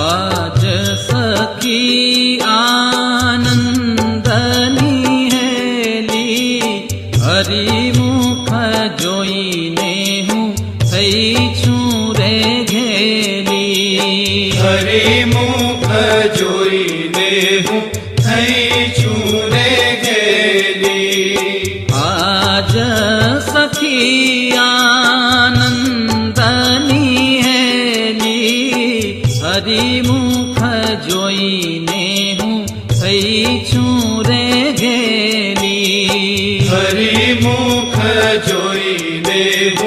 आज सखी आनन्दनी हेलि हरि मो भजो नेहु हरि चूरे हरि मो भजो नेहु हरि कोई देहू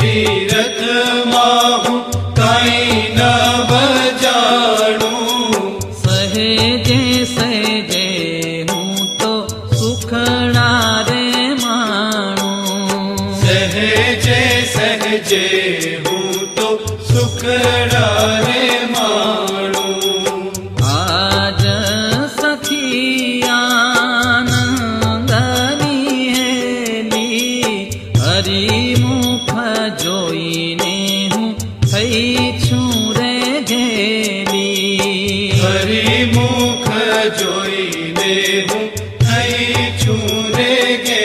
તીરથમાં હું કઈ ન બજાણું. સહેજે સહેજે હું તો સુખણા રે માણું. સહેજે સહેજે હું તો સુખણા રે માણું. આજ સખિયાનંદની હેલી હરી नहीं चूरेगे